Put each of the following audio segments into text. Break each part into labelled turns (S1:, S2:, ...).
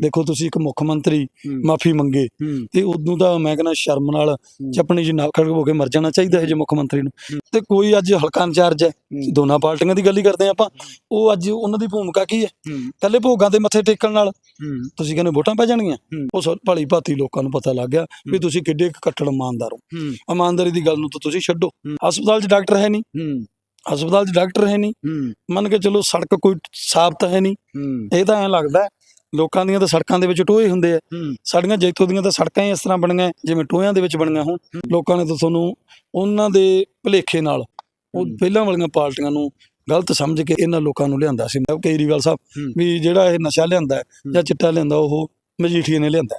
S1: ਦੇਖੋ ਤੁਸੀਂ ਇੱਕ ਮੁੱਖ ਮੰਤਰੀ। ਮਾਫੀ ਮੰਗੇ ਤੇ ਉਦੋਂ ਤਾਂ ਮੈਂ ਕਹਿੰਦਾ ਸ਼ਰਮ ਨਾਲ ਚਪਣੀ ਜੀ ਨਾਖੜ ਹੋ ਕੇ ਮਰ ਜਾਣਾ ਚਾਹੀਦਾ ਹੈ ਜੇ ਮੁੱਖ ਮੰਤਰੀ ਨੂੰ। ਤੇ ਕੋਈ ਅੱਜ ਹਲਕਾ ਇੰਚਾਰਜ ਹੈ। ਦੋਨਾਂ ਪਾਰਟੀਆਂ ਦੀ ਗੱਲ ਹੀ ਕਰਦੇ ਆਪਾਂ ਉਹ ਅੱਜ ਉਹਨਾਂ ਦੀ ਭੂਮਿਕਾ ਕੀ ਹੈ? ਕੱਲੇ ਭੋਗਾਂ ਦੇ ਮੱਥੇ ਟੇਕਣ ਨਾਲ। ਤੁਸੀਂ ਕਹਿੰਦੇ ਵੋਟਾਂ ਪੈ ਜਾਣਗੀਆਂ। ਉਹ ਭਲੀ ਭਾਤੀ ਲੋਕਾਂ ਨੂੰ ਪਤਾ ਲੱਗ ਗਿਆ ਵੀ। ਤੁਸੀਂ ਕਿੱਡੇ ਕੱਟੜ ਇਮਾਨਦਾਰ ਹੋ। ਇਮਾਨਦਾਰੀ ਦੀ ਗੱਲ ਨੂੰ ਤਾਂ ਤੁਸੀਂ ਛੱਡੋ। ਹਸਪਤਾਲ 'ਚ ਡਾਕਟਰ ਹੈ ਨਹੀਂ। ਹਸਪਤਾਲ 'ਚ ਡਾਕਟਰ ਹੈ ਨਹੀਂ। ਮੰਨ ਕੇ ਚਲੋ ਸੜਕ ਕੋਈ ਸਾਫ਼ ਤਾਂ ਹੈ ਨਹੀਂ। ਇਹ ਤਾਂ ਐਂ ਲੱਗਦਾ ਲੋਕਾਂ ਦੀਆਂ ਤਾਂ ਸੜਕਾਂ ਦੇ ਵਿੱਚ ਟੋਏ ਹੁੰਦੇ ਆ ਸਾਡੀਆਂ ਜੈਤੋ ਦੀਆਂ ਤਾਂ ਸੜਕਾਂ ਹੀ ਇਸ ਤਰ੍ਹਾਂ ਬਣੀਆਂ ਜਿਵੇਂ ਟੋਇਆਂ ਦੇ ਵਿੱਚ ਬਣੀਆਂ ਹੋਣ। ਲੋਕਾਂ ਨੇ ਤਾਂ ਤੁਹਾਨੂੰ ਉਹਨਾਂ ਦੇ ਭਲੇਖੇ ਨਾਲ ਉਹ। ਪਹਿਲਾਂ ਵਾਲੀਆਂ ਪਾਰਟੀਆਂ ਨੂੰ ਗਲਤ ਸਮਝ ਕੇ ਇਹਨਾਂ ਲੋਕਾਂ ਨੂੰ ਲਿਆਂਦਾ ਸੀ ਕੇਜਰੀਵਾਲ ਸਾਹਿਬ। ਵੀ ਜਿਹੜਾ ਇਹ ਨਸ਼ਾ ਲਿਆਂਦਾ। ਜਾਂ ਚਿੱਟਾ ਲਿਆਂਦਾ ਉਹ ਮਜੀਠੀਏ ਨੇ ਲਿਆਂਦਾ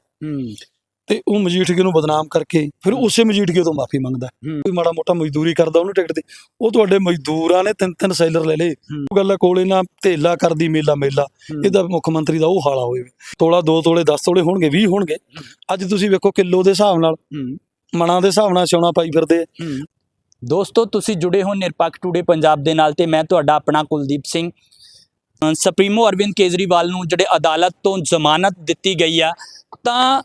S1: ਤੇ ਉਹ ਮਜੀਠੀਏ ਨੂੰ ਬਦਨਾਮ ਕਰਕੇ ਫਿਰ। ਉਸੇ ਮਜੀਠੀਏ ਤੋਂ ਮਾਫੀ ਮੰਗਦਾ। ਕੋਈ ਮਾੜਾ ਮੋਟਾ ਮਜ਼ਦੂਰੀ ਕਰਦਾ ਉਹਨੂੰ ਟਿਕਟ ਦੇ। ਉਹ ਤੁਹਾਡੇ ਮਜ਼ਦੂਰਾਂ ਨੇ ਤਿੰਨ ਤਿੰਨ ਸੈਲਰ ਲੈ ਲਏ। ਉਹ ਗੱਲ ਕੋਲੇ ਨਾ ਢੇਲਾ ਕਰਦੀ ਮੇਲਾ ਮੇਲਾ। ਇਹਦਾ ਮੁੱਖ ਮੰਤਰੀ ਦਾ ਉਹ ਹਾਲਾ ਹੋਵੇ ਤੋਲਾ 2 ਤੋਲੇ 10 ਤੋਲੇ ਹੋਣਗੇ 20 ਹੋਣਗੇ। ਅੱਜ ਤੁਸੀਂ ਵੇਖੋ ਕਿਲੋ ਦੇ ਹਿਸਾਬ ਨਾਲ ਮਣਾ ਦੇ ਹਿਸਾਬ ਨਾਲ ਸਿਉਣਾ ਪਾਈ ਫਿਰਦੇ
S2: ਦੋਸਤੋ ਤੁਸੀਂ ਜੁੜੇ ਹੋ ਨਿਰਪੱਖ ਟੂਡੇ ਪੰਜਾਬ ਦੇ ਨਾਲ ਤੇ ਮੈਂ ਤੁਹਾਡਾ ਆਪਣਾ ਕੁਲਦੀਪ ਸਿੰਘ। ਸੁਪਰੀਮੋ ਅਰਵਿੰਦ ਕੇਜਰੀਵਾਲ ਨੂੰ ਜਿਹੜੇ ਅਦਾਲਤ ਤੋਂ ਜ਼ਮਾਨਤ ਦਿੱਤੀ ਗਈ ਆ ਤਾਂ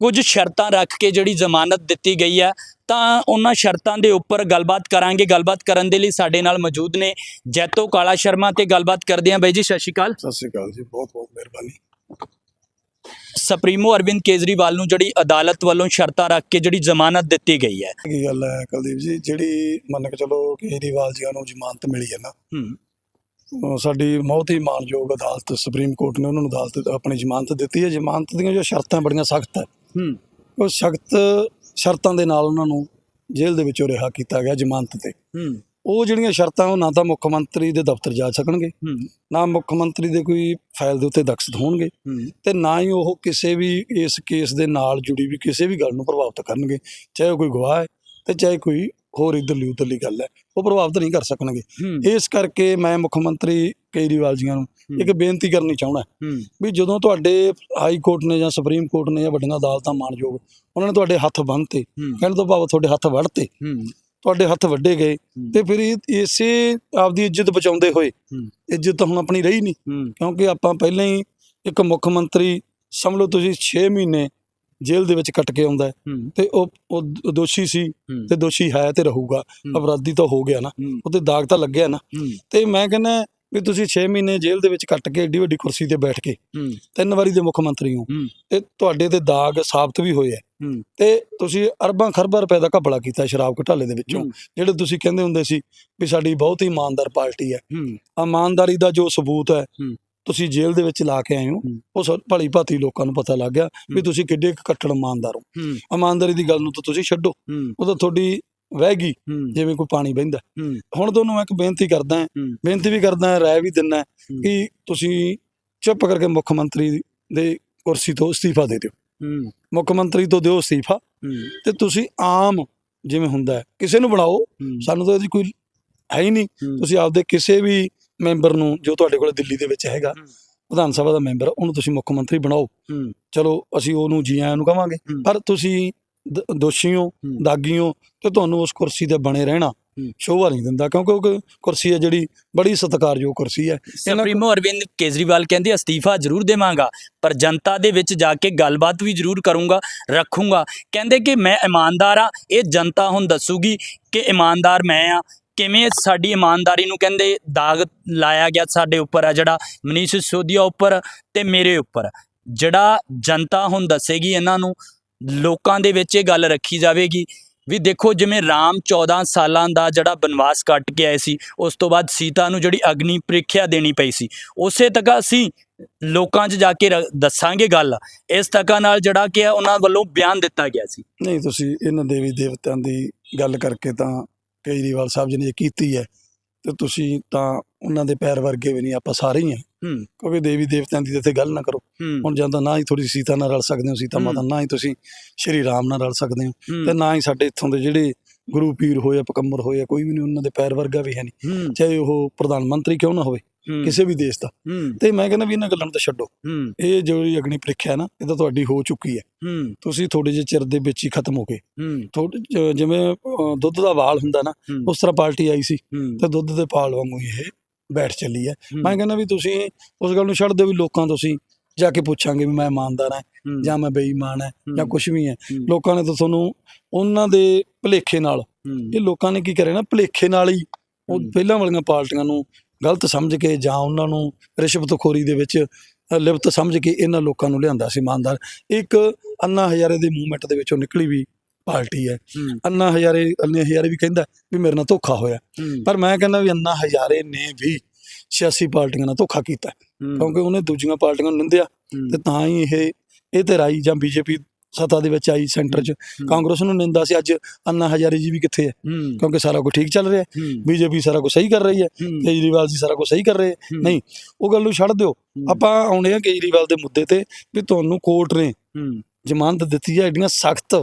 S2: ਕੁਝ ਸ਼ਰਤਾਂ ਰੱਖ ਕੇ ਜਿਹੜੀ ਜ਼ਮਾਨਤ ਦਿੱਤੀ ਗਈ ਆ ਤਾਂ ਉਹਨਾਂ ਸ਼ਰਤਾਂ ਦੇ ਉੱਪਰ ਗੱਲਬਾਤ ਕਰਾਂਗੇ। ਗੱਲਬਾਤ ਕਰਨ ਦੇ ਲਈ ਸਾਡੇ ਨਾਲ ਮੌਜੂਦ ਨੇ ਜੈਤੋ ਕਾਲਾ ਸ਼ਰਮਾ ਤੇ ਗੱਲਬਾਤ ਕਰਦੇ ਹਾਂ। ਬਾਈ ਜੀ ਸਤਿ ਸ਼੍ਰੀ ਅਕਾਲ।
S1: ਸਤਿ ਸ਼੍ਰੀ ਅਕਾਲ ਜੀ ਬਹੁਤ ਬਹੁਤ ਮਿਹਰਬਾਨੀ।
S2: ਸੁਪਰੀਮੋ ਅਰਵਿੰਦ ਕੇਜਰੀਵਾਲ ਨੂੰ ਜਿਹੜੀ ਅਦਾਲਤ ਵੱਲੋਂ ਸ਼ਰਤਾਂ ਰੱਖ ਕੇ ਜਿਹੜੀ ਜ਼ਮਾਨਤ ਦਿੱਤੀ ਗਈ ਹੈ।
S1: ਕੀ ਗੱਲ ਹੈ ਕੁਲਦੀਪ ਜੀ ਜਿਹੜੀ ਮੰਨ ਕੇ ਚਲੋ ਕੇਜਰੀਵਾਲ ਜੀ ਨੂੰ ਜ਼ਮਾਨਤ ਮਿਲੀ ਹੈ ਨਾ
S2: ਹੂੰ।
S1: ਸਾਡੀ ਬਹੁਤ ਹੀ ਮਾਨਯੋਗ ਅਦਾਲਤ ਸੁਪਰੀਮ ਕੋਰਟ ਨੇ ਉਹਨਾਂ ਨੂੰ ਅਦਾਲਤ ਆਪਣੀ ਜ਼ਮਾਨਤ ਦਿੱਤੀ ਹੈ। ਜ਼ਮਾਨਤ ਦੀਆਂ ਜੋ ਸ਼ਰਤਾਂ ਬੜੀਆਂ ਸਖਤ ਹੈ।
S2: ਹੂੰ।
S1: ਉਹ ਸਖਤ ਸ਼ਰਤਾਂ ਦੇ ਨਾਲ ਉਹਨਾਂ ਨੂੰ ਜੇਲ੍ਹ ਦੇ ਵਿੱਚੋਂ ਰਿਹਾ ਕੀਤਾ ਗਿਆ ਜ਼ਮਾਨਤ ਤੇ।
S2: ਹੂੰ।
S1: ਉਹ ਜਿਹੜੀਆਂ ਸ਼ਰਤਾਂ ਉਹ ਨਾ ਤਾਂ ਮੁੱਖ ਮੰਤਰੀ ਦੇ ਦਫ਼ਤਰ ਜਾ ਸਕਣਗੇ।
S2: ਹੂੰ।
S1: ਨਾ ਮੁੱਖ ਮੰਤਰੀ ਦੇ ਕੋਈ ਫਾਈਲ ਦੇ ਉੱਤੇ ਦਖਤ ਹੋਣਗੇ।
S2: ਹੂੰ।
S1: ਤੇ ਨਾ ਹੀ ਉਹ ਕਿਸੇ ਵੀ ਇਸ ਕੇਸ ਦੇ ਨਾਲ ਜੁੜੀ ਵੀ ਕਿਸੇ ਵੀ ਗੱਲ ਨੂੰ ਪ੍ਰਭਾਵਿਤ ਕਰਨਗੇ। ਚਾਹੇ ਕੋਈ ਗਵਾਹ ਹੈ ਤੇ ਚਾਹੇ ਕੋਈ ਹੋਰ ਇਧਰਲੀ ਉਧਰਲੀ ਗੱਲ ਹੈ ਉਹ ਪ੍ਰਭਾਵਿਤ ਨਹੀਂ ਕਰ ਸਕਣਗੇ। ਇਸ ਕਰਕੇ ਮੈਂ ਮੁੱਖ ਮੰਤਰੀ ਕੇਜਰੀਵਾਲ ਜੀਆਂ ਨੂੰ ਇੱਕ ਬੇਨਤੀ ਕਰਨੀ ਚਾਹੁੰਦਾ
S2: ਹੂੰ
S1: ਵੀ ਜਦੋਂ ਤੁਹਾਡੇ ਹਾਈ ਕੋਰਟ ਨੇ ਜਾਂ ਸੁਪਰੀਮ ਕੋਰਟ ਨੇ ਜਾਂ ਵੱਡੀਆਂ ਅਦਾਲਤਾਂ ਮਾਨਯੋਗ ਉਹਨਾਂ ਨੇ ਤੁਹਾਡੇ ਹੱਥ ਬੰਨ੍ਹਤੇ
S2: ਹੂੰ।
S1: ਕਹਿਣ ਤੋਂ ਭਾਵ ਤੁਹਾਡੇ ਹੱਥ ਵੜਤੇ ਤੁਹਾਡੇ ਹੱਥ ਵੱਡੇ ਗਏ ਤੇ ਫਿਰ ਇਸੇ ਆਪਦੀ ਇੱਜ਼ਤ ਬਚਾਉਂਦੇ ਹੋਏ। ਇੱਜ਼ਤ ਹੁਣ ਆਪਣੀ ਰਹੀ ਨਹੀਂ। ਕਿਉਂਕਿ ਆਪਾਂ ਪਹਿਲਾਂ ਹੀ ਇੱਕ ਮੁੱਖ ਮੰਤਰੀ ਸਮਝ ਲਓ ਤੁਸੀਂ 6 ਮਹੀਨੇ ਜੇਲ੍ਹ ਦੇ ਵਿੱਚ ਕੱਟ ਕੇ ਆਉਂਦਾ ਹੈ। ਤੇ ਉਹ ਉਹ ਦੋਸ਼ੀ ਸੀ ਤੇ ਦੋਸ਼ੀ ਹੈ ਤੇ ਰਹੂਗਾ। ਅਪਰਾਧੀ ਤਾਂ ਹੋ ਗਿਆ ਨਾ।
S2: ਹੂੰ।
S1: ਉਹਤੇ ਦਾਗ ਤਾਂ ਲੱਗਿਆ ਨਾ। ਤੇ ਮੈਂ ਕਹਿੰਦਾ ਵੀ ਤੁਸੀਂ 6 ਮਹੀਨੇ ਜੇਲ੍ਹ ਦੇ ਵਿੱਚ ਕੱਟ ਕੇ ਏਡੀ ਵੱਡੀ ਕੁਰਸੀ ਤੇ ਬੈਠ ਕੇ ਤਿੰਨ ਵਾਰੀ ਦੇ ਮੁੱਖ ਮੰਤਰੀ ਹੋ। ਤੇ ਤੁਹਾਡੇ ਤੇ ਦਾਗ ਸਾਬਤ ਵੀ ਹੋਏ ਆ ਤੇ ਤੁਸੀਂ ਅਰਬਾਂ ਖਰਬਾਂ ਰੁਪਏ ਦਾ ਘਪਲਾ ਕੀਤਾ ਸ਼ਰਾਬ ਘੁਟਾਲੇ ਦੇ ਵਿੱਚੋਂ। ਜਿਹੜੇ ਤੁਸੀਂ ਕਹਿੰਦੇ ਹੁੰਦੇ ਸੀ ਵੀ ਸਾਡੀ ਬਹੁਤ ਹੀ ਇਮਾਨਦਾਰ ਪਾਰਟੀ ਹੈ।
S2: ਹੂੰ।
S1: ਇਮਾਨਦਾਰੀ ਦਾ ਜੋ ਸਬੂਤ ਹੈ
S2: ਹੂੰ।
S1: ਤੁਸੀਂ ਜੇਲ੍ਹ ਦੇ ਵਿੱਚ ਲਾ ਕੇ ਆਏ ਹੋ। ਉਹ ਸਭ ਭਲੀ ਭਾਤੀ ਲੋਕਾਂ ਨੂੰ ਪਤਾ ਲੱਗ ਗਿਆ ਵੀ। ਤੁਸੀਂ ਕਿੱਡੇ ਕੱਟੜ ਇਮਾਨਦਾਰ ਹੋ। ਇਮਾਨਦਾਰੀ ਦੀ ਗੱਲ ਨੂੰ ਤਾਂ ਤੁਸੀਂ ਛੱਡੋ। ਉਹ ਤਾਂ ਤੁਹਾਡੀ ਵਹਿ ਗਈ ਜਿਵੇਂ ਕੋਈ ਪਾਣੀ ਵਹਿੰਦਾ ਹੁਣ ਤੁਹਾਨੂੰ ਮੈਂ ਇੱਕ ਬੇਨਤੀ ਕਰਦਾ। ਬੇਨਤੀ ਵੀ ਕਰਦਾ ਰਾਏ ਵੀ ਦਿੰਦਾ। ਕਿ ਤੁਸੀਂ ਚੁੱਪ ਕਰਕੇ ਮੁੱਖ ਮੰਤਰੀ ਦੇ ਕੁਰਸੀ ਤੋਂ ਅਸਤੀਫਾ ਦੇ ਦਿਓ। ਮੁੱਖ ਮੰਤਰੀ ਤੋਂ ਦਿਓ ਅਸਤੀਫਾ। ਤੇ ਤੁਸੀਂ ਆਮ ਜਿਵੇਂ ਹੁੰਦਾ ਕਿਸੇ ਨੂੰ ਬਣਾਓ। ਸਾਨੂੰ ਤਾਂ ਇਹਦੀ ਕੋਈ ਹੈ ਹੀ ਨਹੀਂ। ਤੁਸੀਂ ਆਪਦੇ ਕਿਸੇ ਵੀ ਮੈਂਬਰ ਨੂੰ ਜੋ ਤੁਹਾਡੇ ਕੋਲ ਦਿੱਲੀ ਦੇ ਵਿੱਚ ਹੈਗਾ। ਵਿਧਾਨ ਸਭਾ ਦਾ ਮੈਂਬਰ ਉਹਨੂੰ ਤੁਸੀਂ ਮੁੱਖ ਮੰਤਰੀ ਬਣਾਓ ਚਲੋ ਅਸੀਂ ਉਹਨੂੰ ਜੀ ਆਇਆਂ ਨੂੰ ਕਵਾਂਗੇ। ਪਰ ਤੁਸੀਂ ਦੋਸ਼ੀ ਹੋ
S2: ਹੂੰ।
S1: ਦਾਗੀ ਹੋ ਤੇ ਤੁਹਾਨੂੰ ਉਸ ਕੁਰਸੀ ਤੇ ਬਣੇ ਰਹਿਣਾ। ਸ਼ੋਭਾ ਨਹੀਂ ਦਿੰਦਾ ਕਿਉਂਕਿ ਉਹ ਕੁਰਸੀ ਹੈ ਜਿਹੜੀ ਬੜੀ ਸਤਿਕਾਰਯੋਗ ਕੁਰਸੀ ਹੈ
S2: ਸੁਪਰੀਮੋ ਅਰਵਿੰਦ ਕੇਜਰੀਵਾਲ ਕਹਿੰਦੇ ਅਸਤੀਫਾ ਜ਼ਰੂਰ ਦੇਵਾਂਗਾ ਪਰ ਜਨਤਾ ਦੇ ਵਿੱਚ ਜਾ ਕੇ ਗੱਲਬਾਤ ਵੀ ਜ਼ਰੂਰ ਕਰੂੰਗਾ ਰੱਖੂੰਗਾ ਕਹਿੰਦੇ ਕਿ ਮੈਂ ਇਮਾਨਦਾਰ ਆ ਇਹ ਜਨਤਾ ਹੁਣ ਦੱਸੂਗੀ ਕਿ ਇਮਾਨਦਾਰ ਮੈਂ ਆ ਕਿਵੇਂ ਸਾਡੀ ਇਮਾਨਦਾਰੀ ਨੂੰ ਕਹਿੰਦੇ ਦਾਗ ਲਾਇਆ ਗਿਆ ਸਾਡੇ ਉੱਪਰ ਆ ਜਿਹੜਾ ਮਨੀਸ਼ ਸਿਸੋਦੀਆ ਉੱਪਰ ਤੇ ਮੇਰੇ ਉੱਪਰ। ਜਿਹੜਾ ਜਨਤਾ ਹੁਣ ਦੱਸੇਗੀ ਇਹਨਾਂ ਨੂੰ, ਲੋਕਾਂ ਦੇ ਵਿੱਚ ਇਹ ਗੱਲ ਰੱਖੀ ਜਾਵੇਗੀ ਵੀ ਦੇਖੋ ਜਿਵੇਂ ਰਾਮ 14 ਸਾਲਾਂ ਦਾ ਜਿਹੜਾ ਬਨਵਾਸ ਕੱਟ ਕੇ ਆਏ ਸੀ, ਉਸ ਤੋਂ ਬਾਅਦ ਸੀਤਾ ਨੂੰ ਜਿਹੜੀ ਅਗਨੀ ਪ੍ਰੀਖਿਆ ਦੇਣੀ ਪਈ ਸੀ। ਉਸੇ ਤੱਕ ਅਸੀਂ ਲੋਕਾਂ 'ਚ ਜਾ ਕੇ ਰ- ਦੱਸਾਂਗੇ ਗੱਲ। ਇਸ ਤੱਕ ਨਾਲ ਜਿਹੜਾ ਕਿ ਉਹਨਾਂ ਵੱਲੋਂ ਬਿਆਨ ਦਿੱਤਾ ਗਿਆ ਸੀ।
S1: ਨਹੀਂ, ਤੁਸੀਂ ਇਹਨਾਂ ਦੇਵੀ ਦੇਵਤਿਆਂ ਦੀ ਗੱਲ ਕਰਕੇ ਤਾਂ ਕੇਜਰੀਵਾਲ ਸਾਹਿਬ ਜੀ ਨੇ ਇਹ ਕੀਤੀ ਹੈ ਤੇ ਤੁਸੀਂ ਤਾਂ ਉਹਨਾਂ ਦੇ ਪੈਰ ਵਰਗੇ ਵੀ ਨਹੀਂ ਆਪਾਂ ਸਾਰੇ ਹੀ ਹਾਂ।
S2: ਹੂੰ।
S1: ਕਿਉਂਕਿ ਦੇਵੀ ਦੇਵਤਿਆਂ ਦੀ ਤਾਂ ਇੱਥੇ ਗੱਲ ਨਾ ਕਰੋ। ਹੁਣ ਜਾਂ ਤਾਂ ਨਾ ਹੀ ਥੋੜੀ ਸੀਤਾ ਨਾਲ ਰਲ ਸਕਦੇ ਹੋ ਸੀਤਾ। ਮਾਤਾ ਨਾ ਹੀ ਤੁਸੀਂ ਸ਼੍ਰੀ ਰਾਮ ਨਾਲ ਰਲ ਸਕਦੇ ਹੋ। ਤੇ ਨਾ ਹੀ ਸਾਡੇ ਇੱਥੋਂ ਦੇ ਜਿਹੜੇ ਗੁਰੂ ਪੀਰ ਹੋਏ ਆ ਪਕੰਮਰ ਹੋਏ ਆ ਕੋਈ ਵੀ ਨਹੀਂ ਉਹਨਾਂ ਦੇ ਪੈਰ ਵਰਗਾ ਵੀ ਹੈ ਨਹੀਂ। ਚਾਹੇ ਉਹ ਪ੍ਰਧਾਨ ਮੰਤਰੀ ਕਿਉਂ ਨਾ ਹੋਵੇ। ਕਿਸੇ ਵੀ ਦੇਸ਼ ਦਾ। ਤੇ ਮੈਂ ਕਹਿੰਦਾ ਵੀ ਇਹਨਾਂ ਗੱਲਾਂ ਨੂੰ ਤਾਂ ਛੱਡੋ। ਇਹ ਜਿਹੜੀ ਅਗਨੀ ਪ੍ਰੀਖਿਆ ਨਾ ਇਹ ਤਾਂ ਤੁਹਾਡੀ ਹੋ ਚੁੱਕੀ ਹੈ। ਤੁਸੀਂ ਥੋੜੇ ਜਿਹੇ ਚਿਰ ਦੇ ਵਿੱਚ ਹੀ ਖਤਮ ਹੋ ਗਏ। ਜਿਵੇਂ ਦੁੱਧ ਦਾ ਵਾਲ ਹੁੰਦਾ ਨਾ ਉਸ ਤਰ੍ਹਾਂ ਪਾਰਟੀ ਆਈ ਸੀ। ਤੇ ਦੁੱਧ ਦੇ ਪਾਲ ਵਾਂਗੂ ਇਹ ਬੈਠ ਚੱਲੀ ਹੈ। ਮੈਂ ਕਹਿੰਦਾ ਵੀ ਤੁਸੀਂ ਉਸ ਗੱਲ ਨੂੰ ਛੱਡ ਦਿਓ ਵੀ ਲੋਕਾਂ ਤੋਂ ਅਸੀਂ ਜਾ ਕੇ ਪੁੱਛਾਂਗੇ ਵੀ ਮੈਂ ਇਮਾਨਦਾਰ ਹਾਂ ਜਾਂ ਮੈਂ ਬੇਈਮਾਨ ਹੈ ਜਾਂ ਕੁਝ ਵੀ ਹੈ। ਲੋਕਾਂ ਨੇ ਤਾਂ ਤੁਹਾਨੂੰ ਉਹਨਾਂ ਦੇ ਭੁਲੇਖੇ ਨਾਲ ਇਹ ਲੋਕਾਂ ਨੇ ਕੀ ਕਰਿਆ ਨਾ ਭੁਲੇਖੇ ਨਾਲ ਹੀ ਉਹ। ਪਹਿਲਾਂ ਵਾਲੀਆਂ ਪਾਰਟੀਆਂ ਨੂੰ ਗਲਤ ਸਮਝ ਕੇ ਜਾਂ ਉਹਨਾਂ ਨੂੰ ਰਿਸ਼ਵਤਖੋਰੀ ਦੇ ਵਿੱਚ ਲਿਪਤ ਸਮਝ ਕੇ ਇਹਨਾਂ ਲੋਕਾਂ ਨੂੰ ਲਿਆਂਦਾ ਸੀ ਇਮਾਨਦਾਰ। ਇੱਕ ਅੰਨਾ ਹਜ਼ਾਰੇ ਦੇ ਮੂਵਮੈਂਟ ਦੇ ਵਿੱਚੋਂ ਨਿਕਲੀ ਵੀ ਪਾਰਟੀ ਹੈ। ਅੰਨਾ ਹਜ਼ਾਰੇ ਅੰਨੇ ਹਜ਼ਾਰੇ ਵੀ ਕਹਿੰਦਾ ਵੀ ਮੇਰੇ ਨਾਲ ਧੋਖਾ ਹੋਇਆ। ਪਰ ਮੈਂ ਕਹਿੰਦਾ ਵੀ ਅੰਨਾ ਹਜ਼ਾਰੇ ਨੇ ਵੀ ਸਿਆਸੀ ਪਾਰਟੀਆਂ ਨਾਲ ਧੋਖਾ ਕੀਤਾ। ਕਿਉਂਕਿ ਉਹਨੇ ਦੂਜੀਆਂ ਪਾਰਟੀਆਂ ਨੂੰ ਨਿੰਦਿਆ ਤੇ ਤਾਂ ਹੀ ਇਹ ਇਹ ਤੇ ਰਾਈ ਜਾਂ ਬੀਜੇਪੀ ਸੱਤਾ ਦੇ ਵਿੱਚ ਆਈ ਸੈਂਟਰ 'ਚ। ਕਾਂਗਰਸ ਨੂੰ ਨਿੰਦਾ ਸੀ ਅੱਜ ਅੰਨਾ ਹਜ਼ਾਰੇ ਜੀ ਵੀ ਕਿੱਥੇ ਹੈ? ਕਿਉਂਕਿ ਸਾਰਾ ਕੁਝ ਠੀਕ ਚੱਲ ਰਿਹਾ ਹੈ। ਬੀਜੇਪੀ ਸਾਰਾ ਕੁਝ ਸਹੀ ਕਰ ਰਹੀ ਹੈ। ਕੇਜਰੀਵਾਲ ਜੀ ਸਾਰਾ ਕੁਝ ਸਹੀ ਕਰ ਰਹੇ ਨਹੀਂ ਉਹ ਗੱਲ ਨੂੰ ਛੱਡ ਦਿਓ। ਆਪਾਂ ਆਉਣੇ ਆ ਕੇਜਰੀਵਾਲ ਦੇ ਮੁੱਦੇ ਤੇ ਵੀ ਤੁਹਾਨੂੰ ਕੋਰਟ ਨੇ ਜ਼ਮਾਨਤ ਦਿੱਤੀ ਹੈ ਐਡੀਆਂ ਸਖਤ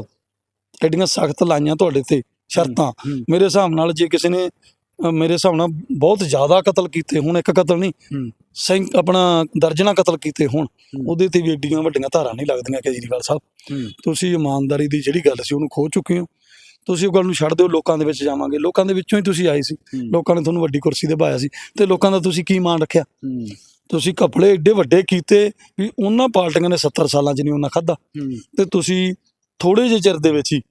S1: ਐਡੀਆਂ ਸਖਤ ਲਾਈਆਂ ਤੁਹਾਡੇ ਤੇ ਸ਼ਰਤਾਂ। ਮੇਰੇ ਹਿਸਾਬ ਨਾਲ ਜੇ ਕਿਸੇ ਨੇ ਅ, ਮੇਰੇ ਹਿਸਾਬ ਨਾਲ ਬਹੁਤ ਜ਼ਿਆਦਾ ਕਤਲ ਕੀਤੇ ਹੁਣ ਇੱਕ ਕਤਲ ਨਹੀਂ
S2: ਹੂੰ,
S1: ਸੈਂ ਆਪਣਾ ਦਰਜਨਾ ਕਤਲ ਕੀਤੇ ਹੋਣ। ਉਹਦੇ ਤੇ ਵੀ ਏਡੀਆਂ ਵੱਡੀਆਂ ਧਾਰਾਂ ਨਹੀਂ ਲੱਗਦੀਆਂ ਕੇਜਰੀਵਾਲ ਸਾਹਿਬ।
S2: ਹੂੰ,
S1: ਤੁਸੀਂ ਇਮਾਨਦਾਰੀ ਦੀ ਜਿਹੜੀ ਗੱਲ ਸੀ ਉਹਨੂੰ ਖੋ ਚੁੱਕੇ ਹੋ। ਤੁਸੀਂ ਉਹ ਗੱਲ ਨੂੰ ਛੱਡ ਦਿਓ ਲੋਕਾਂ ਦੇ ਵਿੱਚ ਜਾਵਾਂਗੇ। ਲੋਕਾਂ ਦੇ ਵਿੱਚੋਂ ਹੀ ਤੁਸੀਂ ਆਏ ਸੀ।
S2: ਹੂੰ,
S1: ਲੋਕਾਂ ਨੇ ਤੁਹਾਨੂੰ ਵੱਡੀ ਕੁਰਸੀ ਤੇ ਪਾਇਆ ਸੀ। ਤੇ ਲੋਕਾਂ ਦਾ ਤੁਸੀਂ ਕੀ ਮਾਣ ਰੱਖਿਆ?
S2: ਹੂੰ,
S1: ਤੁਸੀਂ ਕਪੜੇ ਏਡੇ ਵੱਡੇ ਕੀਤੇ ਵੀ ਉਹਨਾਂ ਪਾਰਟੀਆਂ ਨੇ 70 ਸਾਲਾਂ 'ਚ ਨਹੀਂ ਉਹਨਾਂ ਖਾਦਾ
S2: ਹੂੰ,
S1: ਤੇ ਤੁਸੀਂ ਥੋੜੇ ਜਿਹੇ ਚਿਰ ਦੇ ਵਿੱਚ ਹੀ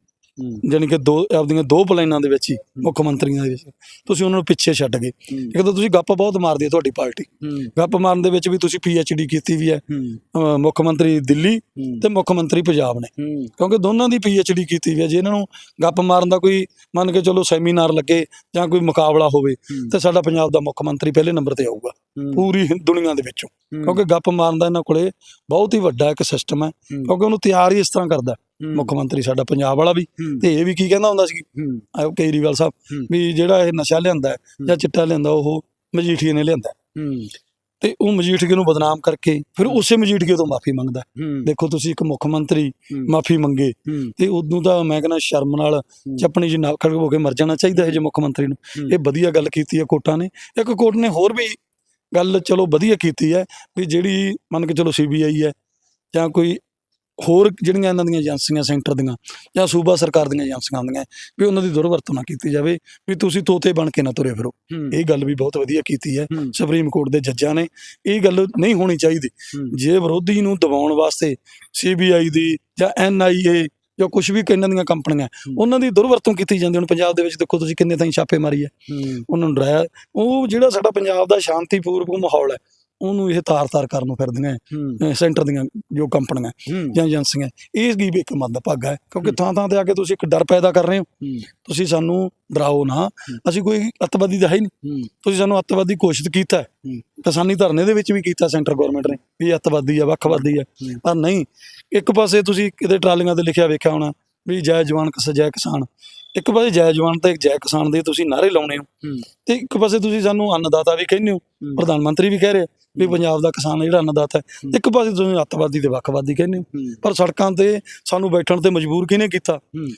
S1: ਜਾਣੀ ਕਿ ਦੋ ਆਪਦੀਆਂ ਦੋ ਪਲਾਈਨਾਂ ਦੇ ਵਿੱਚ ਹੀ ਮੁੱਖ ਮੰਤਰੀਆਂ ਦੇ ਵਿੱਚ। ਤੁਸੀਂ ਉਹਨਾਂ ਨੂੰ ਪਿੱਛੇ ਛੱਡ ਗਏ। ਇੱਕ ਤਾਂ ਤੁਸੀਂ ਗੱਪ ਬਹੁਤ ਮਾਰਦੀ ਹੈ ਤੁਹਾਡੀ ਪਾਰਟੀ। ਗੱਪ ਮਾਰਨ ਦੇ ਵਿੱਚ ਵੀ ਤੁਸੀਂ ਡੀ ਕੀਤੀ ਵੀ ਹੈ। ਮੁੱਖ ਮੰਤਰੀ ਦਿੱਲੀ ਤੇ ਮੁੱਖ ਮੰਤਰੀ ਪੰਜਾਬ ਨੇ। ਕਿਉਂਕਿ ਦੋਨਾਂ ਦੀ ਡੀ ਕੀਤੀ ਵੀ ਹੈ। ਜੇ ਇਹਨਾਂ ਨੂੰ ਗੱਪ ਮਾਰਨ ਦਾ ਕੋਈ ਮੰਨ ਕੇ ਚਲੋ ਸੈਮੀਨਾਰ ਲੱਗੇ ਜਾਂ ਕੋਈ ਮੁਕਾਬਲਾ ਹੋਵੇ ਤੇ ਸਾਡਾ ਪੰਜਾਬ ਦਾ ਮੁੱਖ ਮੰਤਰੀ ਪਹਿਲੇ ਨੰਬਰ ਤੇ ਆਊਗਾ। ਪੂਰੀ ਦੁਨੀਆ ਦੇ ਵਿੱਚੋਂ। ਕਿਉਂਕਿ ਗੱਪ ਮਾਰਨ ਦਾ ਇਹਨਾਂ ਕੋਲੇ ਬਹੁਤ ਹੀ ਵੱਡਾ ਇੱਕ ਸਿਸਟਮ ਹੈ। ਕਿਉਂਕਿ ਉਹਨੂੰ ਤਿਆਰ ਹੀ ਇਸ ਤਰ੍ਹਾਂ ਕਰਦਾ। ਮੁੱਖ ਮੰਤਰੀ ਸਾਡਾ ਪੰਜਾਬ ਵਾਲਾ ਵੀ ਤੇ ਇਹ ਵੀ ਕੀ ਕਹਿੰਦਾ ਹੁੰਦਾ ਸੀ ਕੇਜਰੀਵਾਲ ਸਾਹਿਬ। ਵੀ ਜਿਹੜਾ ਇਹ ਨਸ਼ਾ ਲਿਆਂਦਾ ਹੈ ਜਾਂ ਚਿੱਟਾ ਲਿਆਂਦਾ ਉਹ ਮਜੀਠੀਏ ਨੇ ਲਿਆਂਦਾ ਤੇ ਉਹ ਮਜੀਠੀਏ ਨੂੰ ਬਦਨਾਮ ਕਰਕੇ ਫਿਰ ਉਸੇ ਮਜੀਠੀਏ ਤੋਂ ਮਾਫੀ ਮੰਗਦਾ ਦੇਖੋ ਤੁਸੀਂ ਇੱਕ ਮੁੱਖ ਮੰਤਰੀ ਮਾਫੀ ਮੰਗੇ ਤੇ ਉਦੋਂ ਤਾਂ ਮੈਂ ਕਹਿੰਦਾ ਸ਼ਰਮ ਨਾਲ ਚੱਪਣੀ ਜੀ ਨਾਲ ਖੜਕ ਹੋ ਕੇ ਮਰ ਜਾਣਾ ਚਾਹੀਦਾ ਹੈ ਜੇ ਮੁੱਖ ਮੰਤਰੀ ਨੂੰ। ਇਹ ਵਧੀਆ ਗੱਲ ਕੀਤੀ ਹੈ ਕੋਰਟਾਂ ਨੇ। ਇੱਕ ਕੋਰਟ ਨੇ ਹੋਰ ਵੀ ਗੱਲ ਚਲੋ ਵਧੀਆ ਕੀਤੀ ਹੈ ਵੀ ਜਿਹੜੀ ਮੰਨ ਕੇ ਚਲੋ ਸੀਬੀਆਈ ਹੈ ਜਾਂ ਕੋਈ ਹੋਰ ਜਿਹੜੀਆਂ ਇਹਨਾਂ ਦੀਆਂ ਏਜੰਸੀਆਂ ਸੈਂਟਰ ਦੀਆਂ ਜਾਂ ਸੂਬਾ ਸਰਕਾਰ ਦੀਆਂ ਏਜੰਸੀਆਂ ਹੁੰਦੀਆਂ ਵੀ ਉਹਨਾਂ ਦੀ ਦੁਰਵਰਤੋਂ ਨਾ ਕੀਤੀ ਜਾਵੇ ਵੀ ਤੁਸੀਂ ਤੋਤੇ ਬਣ ਕੇ ਨਾ ਤੁਰੇ ਫਿਰੋ। ਇਹ ਗੱਲ ਵੀ ਬਹੁਤ ਵਧੀਆ ਕੀਤੀ ਹੈ। ਸੁਪਰੀਮ ਕੋਰਟ ਦੇ ਜੱਜਾਂ ਨੇ ਇਹ ਗੱਲ ਨਹੀਂ ਹੋਣੀ ਚਾਹੀਦੀ। ਜੇ ਵਿਰੋਧੀ ਨੂੰ ਦਬਾਉਣ ਵਾਸਤੇ ਸੀਬੀਆਈ ਦੀ ਜਾਂ ਐਨਆਈਏ ਜਾਂ ਕੁਝ ਵੀ ਇਹਨਾਂ ਦੀਆਂ ਕੰਪਨੀਆਂ। ਉਹਨਾਂ ਦੀ ਦੁਰਵਰਤੋਂ ਕੀਤੀ ਜਾਂਦੀ ਹੁਣ ਪੰਜਾਬ ਦੇ ਵਿੱਚ ਦੇਖੋ ਤੁਸੀਂ ਕਿੰਨੇ ਤਾਈਂ ਛਾਪੇ ਮਾਰੀ ਹੈ।
S2: ਹੂੰ,
S1: ਉਹਨਾਂ ਨੂੰ ਡਰਾਇਆ। ਉਹ ਜਿਹੜਾ ਸਾਡਾ ਪੰਜਾਬ ਦਾ ਸ਼ਾਂਤੀਪੂਰਵਕ ਮਾਹੌਲ ਹੈ ਉਹਨੂੰ ਇਹ ਤਾਰ-ਤਾਰ ਕਰਨ ਨੂੰ ਫਿਰਦੀਆਂ
S2: ਹੂੰ,
S1: ਅਹ ਸੈਂਟਰ ਦੀਆਂ ਜੋ ਕੰਪਨੀਆਂ
S2: ਹੂੰ,
S1: ਜਾਂ ਏਜੰਸੀਆਂ ਇਹ ਵੀ ਇੱਕ ਮੰਦ ਭਾਗਾ ਹੈ ਕਿਉਂਕਿ ਥਾਂ ਥਾਂ ਤੇ ਆ ਕੇ ਤੁਸੀਂ ਇੱਕ ਡਰ ਪੈਦਾ ਕਰ ਰਹੇ ਹੋ।
S2: ਹੂੰ,
S1: ਤੁਸੀਂ ਸਾਨੂੰ ਡਰਾਓ ਨਾ ਅਸੀਂ ਕੋਈ ਅੱਤਵਾਦੀ ਤਾਂ ਹੈ ਹੀ ਨਹੀਂ।
S2: ਹੂੰ,
S1: ਤੁਸੀਂ ਸਾਨੂੰ ਅੱਤਵਾਦੀ ਘੋਸ਼ਿਤ ਕੀਤਾ ਹੈ।
S2: ਹੂੰ।
S1: ਕਿਸਾਨੀ ਧਰਨੇ ਦੇ ਵਿੱਚ ਵੀ ਕੀਤਾ ਸੈਂਟਰ ਗਵਰਨਮੈਂਟ ਨੇ ਵੀ ਇਹ ਅੱਤਵਾਦੀ ਆ ਵੱਖਵਾਦੀ ਆ।
S2: ਹੂੰ।
S1: ਪਰ ਨਹੀਂ ਇੱਕ ਪਾਸੇ ਤੁਸੀਂ ਕਿਤੇ ਟਰਾਲੀਆਂ ਤੇ ਲਿਖਿਆ ਵੇਖਿਆ ਹੋਣਾ ਵੀ ਜੈ ਜਵਾਨ ਕਿਸ ਜੈ ਕਿਸਾਨ। ਇੱਕ ਪਾਸੇ ਜੈ ਜਵਾਨ ਤੇ ਜੈ ਕਿਸਾਨ ਦੇ ਤੁਸੀਂ ਨਾਰੇ ਲਾਉਣੇ ਹੋ।
S2: ਹੂੰ,
S1: ਤੇ ਇੱਕ ਪਾਸੇ ਤੁਸੀਂ ਸਾਨੂੰ ਅੰਨਦਾਤਾ ਵੀ ਕਹਿੰਦੇ ਹੋ।
S2: ਹੂੰ,
S1: ਪ੍ਰਧਾਨ ਮੰਤਰੀ ਵੀ ਕਹਿ ਰਹੇ ਵੀ ਪੰਜਾਬ ਦਾ ਕਿਸਾਨ ਜਿਹੜਾ ਅੰਨਦਾਤਾ ਹੈ
S2: ਹੂੰ।
S1: ਇੱਕ ਪਾਸੇ ਤੁਸੀਂ ਅੱਤਵਾਦੀ ਤੇ ਵੱਖਵਾਦੀ ਕਹਿੰਦੇ ਹੋ।
S2: ਹੂੰ,
S1: ਪਰ ਸੜਕਾਂ ਤੇ ਸਾਨੂੰ ਬੈਠਣ ਤੇ ਮਜਬੂਰ ਕਿਹਨੇ ਕੀਤਾ?
S2: ਹੂੰ,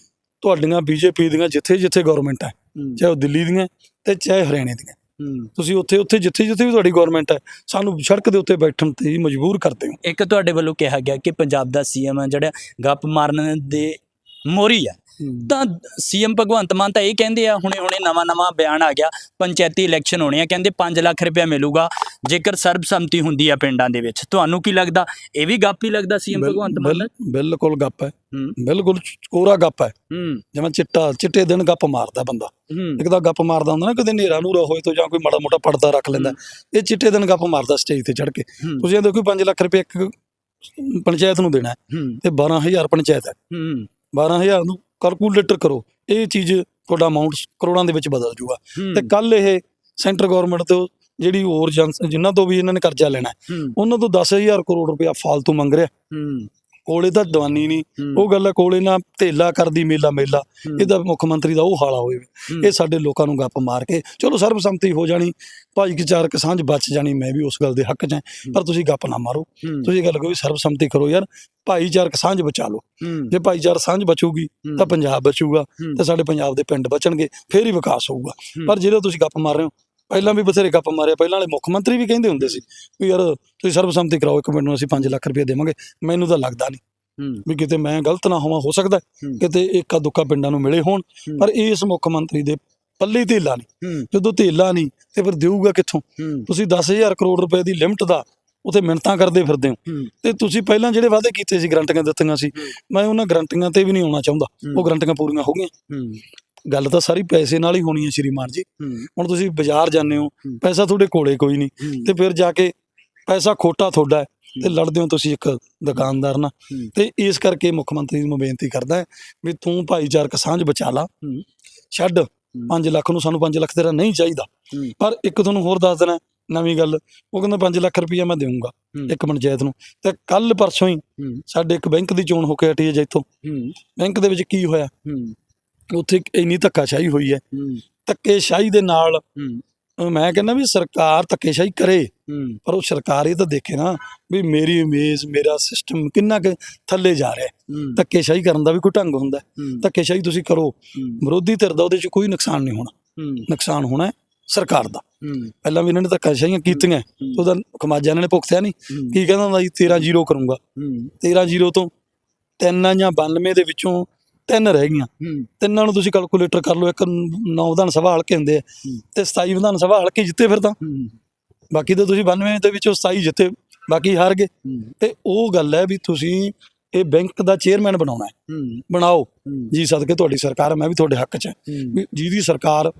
S1: ਤੁਹਾਡੀਆਂ ਬੀਜੇਪੀ ਦੀਆਂ ਜਿੱਥੇ ਜਿੱਥੇ ਗਵਰਨਮੈਂਟ ਹੈ
S2: ਹੂੰ,
S1: ਚਾਹੇ ਉਹ ਦਿੱਲੀ ਦੀਆਂ ਤੇ ਚਾਹੇ ਹਰਿਆਣੇ ਦੀਆਂ।
S2: ਹੂੰ।
S1: ਤੁਸੀਂ ਉੱਥੇ ਉੱਥੇ ਜਿੱਥੇ ਜਿੱਥੇ ਵੀ ਤੁਹਾਡੀ ਗਵਰਨਮੈਂਟ ਹੈ ਸਾਨੂੰ ਸੜਕ ਦੇ ਉੱਤੇ ਬੈਠਣ ਤੇ ਹੀ ਮਜਬੂਰ ਕਰਦੇ ਹੋ।
S2: ਇੱਕ ਤੁਹਾਡੇ ਵੱਲੋਂ ਕਿਹਾ ਗਿਆ ਕਿ ਪੰਜਾਬ ਦਾ ਸੀਐਮ ਜਿਹੜਾ ਗੱਪ ਮਾਰਨ ਦੇ ਮੋਰੀ ਆ ਤਾਂ ਸੀਐਮ ਭਗਵੰਤ ਮਾਨ ਤਾਂ ਇਹ ਕਹਿੰਦੇ ਆ ਹੁਣੇ ਹੁਣੇ ਨਵਾਂ ਨਵਾਂ ਬਿਆਨ ਆ ਗਿਆ ਪੰਚਾਇਤੀ ਇਲੈਕਸ਼ਨ ਹੋਣੇ ਆ ਕਹਿੰਦੇ 5 ਲੱਖ ਰੁਪਇਆ ਮਿਲੂਗਾ ਜੇਕਰ ਸਰਬਸੰਮਤੀ ਹੁੰਦੀ ਆ ਪਿੰਡਾਂ ਦੇ ਵਿੱਚ। ਤੁਹਾਨੂੰ ਕੀ ਲੱਗਦਾ? ਇਹ ਵੀ ਗੱਪ ਹੀ ਲੱਗਦਾ ਸੀਐਮ ਭਗਵੰਤ ਮਾਨ
S1: ਬਿਲਕੁਲ ਗੱਪ ਹੈ। ਬਿਲਕੁਲ ਕੋਰਾ ਗੱਪ ਹੈ। ਜਿਵੇਂ ਚਿੱਟਾ ਚਿੱਟੇ ਦਿਨ ਗੱਪ ਮਾਰਦਾ ਬੰਦਾ। ਇੱਕ ਤਾਂ ਗੱਪ ਮਾਰਦਾ ਹੁੰਦਾ ਨਾ ਕਦੇ ਹਨੇਰਾ ਨੂਰਾ ਹੋਏ ਤੋਂ ਜਾਂ ਕੋਈ ਮਾੜਾ ਮੋਟਾ ਪਰਦਾ ਰੱਖ ਲੈਂਦਾ। ਇਹ ਚਿੱਟੇ ਦਿਨ ਗੱਪ ਮਾਰਦਾ ਸਟੇਜ ਤੇ ਚੜ ਕੇ। ਤੁਸੀਂ ਇਹ ਦੇਖੋ 5 ਲੱਖ ਰੁਪਏ ਇੱਕ ਪੰਚਾਇਤ ਨੂੰ ਦੇਣਾ ਤੇ 12000 ਪੰਚਾਇਤ ਹੂੰ। 12000 ਨੂੰ ਕੈਲਕੂਲੇਟਰ ਕਰੋ ਇਹ ਚੀਜ਼ ਤੁਹਾਡਾ ਅਮਾਉਂਟ ਕਰੋੜਾਂ ਦੇ ਵਿੱਚ ਬਦਲ ਜੂਗਾ। ਤੇ ਕੱਲ ਇਹ ਸੈਂਟਰ ਗਵਰਨਮੈਂਟ ਤੋਂ ਜਿਹੜੀ ਹੋਰ ਜਿਨ੍ਹਾਂ ਤੋਂ ਵੀ ਇਹਨਾਂ ਨੇ ਕਰਜ਼ਾ ਲੈਣਾ ਉਹਨਾਂ ਤੋਂ 10000 ਕਰੋੜ ਰੁਪਇਆ ਫਾਲਤੂ ਮੰਗ ਰਿਹਾ। ਕੋਲੇ ਤਾਂ ਦਵਾਨੀ ਨਹੀਂ ਉਹ ਗੱਲ ਕੋਲੇ ਨਾ ਢੇਲਾ ਕਰਦੀ ਮੇਲਾ ਮੇਲਾ। ਇਹਦਾ ਮੁੱਖ ਮੰਤਰੀ ਦਾ ਉਹ ਹਾਲਾ ਹੋਵੇ
S2: ਹੂੰ,
S1: ਇਹ ਸਾਡੇ ਲੋਕਾਂ ਨੂੰ ਗੱਪ ਮਾਰ ਕੇ ਚਲੋ ਸਰਬਸੰਮਤੀ ਹੋ ਜਾਣੀ ਭਾਈਚਾਰਕ ਸਾਂਝ ਬਚ ਜਾਣੀ ਮੈਂ ਵੀ ਉਸ ਗੱਲ ਦੇ ਹੱਕ 'ਚ ਹਾਂ। ਪਰ ਤੁਸੀਂ ਗੱਪ ਨਾ ਮਾਰੋ। ਤੁਸੀਂ ਇਹ ਗੱਲ ਵੀ ਸਰਬਸੰਮਤੀ ਕਰੋ ਯਾਰ ਭਾਈਚਾਰਕ ਸਾਂਝ ਬਚਾ ਲਓ। ਜੇ ਭਾਈਚਾਰਕ ਸਾਂਝ ਬਚੂਗੀ ਤਾਂ ਪੰਜਾਬ ਬਚੂਗਾ। ਤੇ ਸਾਡੇ ਪੰਜਾਬ ਦੇ ਪਿੰਡ ਬਚਣਗੇ ਫੇਰ ਹੀ ਵਿਕਾਸ ਹੋਊਗਾ। ਪਰ ਜਿਹੜੇ ਤੁਸੀਂ ਗੱਪ ਮਾਰ ਰਹੇ ਹੋ ਪਹਿਲਾਂ ਵੀ ਬਥੇਰੇ ਗੱਪ ਮਾਰਿਆ ਪਹਿਲਾਂ ਵਾਲੇ ਮੁੱਖ ਮੰਤਰੀ ਵੀ ਕਹਿੰਦੇ ਹੁੰਦੇ ਸੀ ਵੀ ਯਾਰ ਤੁਸੀਂ ਸਰਬਸੰਮਤੀ ਕਰਾਓ ਇੱਕ ਮਿੰਟ ਨੂੰ ਅਸੀਂ 5 ਲੱਖ ਰੁਪਏ ਦੇਵਾਂਗੇ। ਮੈਨੂੰ ਤਾਂ ਲੱਗਦਾ ਨਹੀਂ ਵੀ ਕਿਤੇ ਮੈਂ ਗਲਤ ਨਾ ਹੋਵਾਂ ਹੋ ਸਕਦਾ। ਕਿਤੇ ਇੱਕਾ ਦੁੱਕਾ ਪਿੰਡਾਂ ਨੂੰ ਮਿਲੇ ਹੋਣ। ਪਰ ਇਸ ਮੁੱਖ ਮੰਤਰੀ ਦੇ ਪੱਲੇ ਧੇਲਾ ਨਹੀਂ। ਜਦੋਂ ਧੇਲਾ ਨਹੀਂ ਤੇ ਫਿਰ ਦੇਊਗਾ ਕਿੱਥੋਂ? ਤੁਸੀਂ 10000 ਕਰੋੜ ਰੁਪਏ ਦੀ ਲਿਮਟ ਦਾ ਉੱਥੇ ਮਿੰਟਾਂ ਕਰਦੇ ਫਿਰਦੇ ਹੋ। ਤੇ ਤੁਸੀਂ ਪਹਿਲਾਂ ਜਿਹੜੇ ਵਾਅਦੇ ਕੀਤੇ ਸੀ ਗਰੰਟੀਆਂ ਦਿੱਤੀਆਂ ਸੀ। ਮੈਂ ਉਹਨਾਂ ਗਰੰਟੀਆਂ ਤੇ ਵੀ ਨਹੀਂ ਆਉਣਾ ਚਾਹੁੰਦਾ। ਉਹ ਗਰੰਟੀਆਂ ਪੂਰੀਆਂ ਹੋ ਗਈਆਂ। ਗੱਲ ਤਾਂ ਸਾਰੀ ਪੈਸੇ ਨਾਲ ਹੀ ਹੋਣੀ ਹੈ ਸ਼੍ਰੀਮਾਨ ਜੀ। ਹੁਣ ਤੁਸੀਂ ਬਾਜ਼ਾਰ ਜਾਂਦੇ ਹੋ। ਪੈਸਾ ਤੁਹਾਡੇ ਕੋਲੇ ਕੋਈ ਨਹੀਂ। ਤੇ ਫਿਰ ਜਾ ਕੇ ਪੈਸਾ ਖੋਟਾ ਤੁਹਾਡਾ ਤੇ ਲੜਦੇ ਹੋ ਤੁਸੀਂ ਇੱਕ ਦੁਕਾਨਦਾਰ ਨਾਲ। ਤੇ ਇਸ ਕਰਕੇ ਮੁੱਖ ਮੰਤਰੀ ਨੂੰ ਬੇਨਤੀ ਕਰਦਾ ਵੀ ਤੂੰ ਭਾਈਚਾਰਕ ਸਾਂਝ ਬਚਾ ਲਾ। ਛੱਡ। 5 ਲੱਖ ਨੂੰ ਸਾਨੂੰ 5 ਲੱਖ ਤੇਰਾ ਨਹੀਂ ਚਾਹੀਦਾ। ਪਰ ਇੱਕ ਤੁਹਾਨੂੰ ਹੋਰ ਦੱਸ ਦੇਣਾ ਨਵੀਂ ਗੱਲ। ਉਹ ਕਹਿੰਦਾ 5 ਲੱਖ ਰੁਪਈਆ ਮੈਂ ਦੇਵਾਂਗਾ। ਇੱਕ ਪੰਚਾਇਤ ਨੂੰ। ਤੇ ਕੱਲ ਪਰਸੋਂ ਹੀ ਸਾਡੇ ਇੱਕ ਬੈਂਕ ਦੀ ਚੋਣ ਹੋ ਕੇ ਹਟੀ ਹੈ ਜੈਤੋਂ ਬੈਂਕ ਦੇ ਵਿੱਚ ਕੀ ਹੋਇਆ? ਉੱਥੇ ਇੰਨੀ ਧੱਕਾਸ਼ਾਹੀ ਹੋਈ ਹੈ। ਧੱਕੇਸ਼ਾਹੀ ਦੇ ਨਾਲ ਮੈਂ ਕਹਿੰਦਾ ਵੀ ਸਰਕਾਰ ਧੱਕੇਸ਼ਾਹੀ ਕਰੇ ਪਰ ਉਹ ਸਰਕਾਰ ਇਹ ਤਾਂ ਦੇਖੇ ਨਾ ਵੀ ਮੇਰੀ ਇਮੇਜ ਮੇਰਾ ਸਿਸਟਮ ਕਿੰਨਾ ਕੁ ਥੱਲੇ ਜਾ ਰਿਹਾ ਧੱਕੇਸ਼ਾਹੀ ਕਰਨ ਦਾ ਵੀ ਕੋਈ ਢੰਗ ਹੁੰਦਾ ਧੱਕੇਸ਼ਾਹੀ ਤੁਸੀਂ ਕਰੋ। ਵਿਰੋਧੀ ਧਿਰ ਦਾ ਉਹਦੇ 'ਚ ਕੋਈ ਨੁਕਸਾਨ ਨਹੀਂ ਹੋਣਾ। ਨੁਕਸਾਨ ਹੋਣਾ ਸਰਕਾਰ ਦਾ। ਪਹਿਲਾਂ ਵੀ ਇਹਨਾਂ ਨੇ ਧੱਕਾਸ਼ਾਹੀਆਂ ਕੀਤੀਆਂ। ਉਹਦਾ ਖਮਾਜਾ ਇਹਨਾਂ ਨੇ ਭੁਗਤਿਆ ਨਹੀਂ। ਕੀ ਕਹਿੰਦਾ ਹੁੰਦਾ ਜੀ? 13 ਜ਼ੀਰੋ ਕਰੂੰਗਾ।
S2: ਹੂੰ।
S1: 13 ਜ਼ੀਰੋ ਤੋਂ ਤਿੰਨ ਜਾਂ 92 ਦੇ ਵਿੱਚੋਂ ਤਿੰਨ ਰਹਿ ਗਈਆਂ। ਤਿੰਨਾਂ ਨੂੰ ਤੁਸੀਂ ਕੈਲਕੂਲੇਟਰ ਕਰ ਲਓ ਇੱਕ ਨੌ ਵਿਧਾਨ ਸਭਾ ਹਲਕੇ ਹੁੰਦੇ ਆ। ਤੇ 27 ਵਿਧਾਨ ਸਭਾ ਹਲਕੇ ਜਿੱਤੇ ਫਿਰ ਤਾਂ। ਬਾਕੀ ਤਾਂ ਤੁਸੀਂ 92 ਦੇ ਵਿੱਚੋਂ 27 ਜਿੱਤੇ ਬਾਕੀ ਹਾਰ ਗਏ। ਤੇ ਉਹ ਗੱਲ ਹੈ ਵੀ ਤੁਸੀਂ ਇਹ ਬੈਂਕ ਦਾ ਚੇਅਰਮੈਨ ਬਣਾਉਣਾ ਹੈ। ਬਣਾਓ। ਜੀ ਸਦਕੇ ਤੁਹਾਡੀ ਸਰਕਾਰ ਮੈਂ ਵੀ ਤੁਹਾਡੇ ਹੱਕ 'ਚ ਜਿਹਦੀ ਸਰਕਾਰ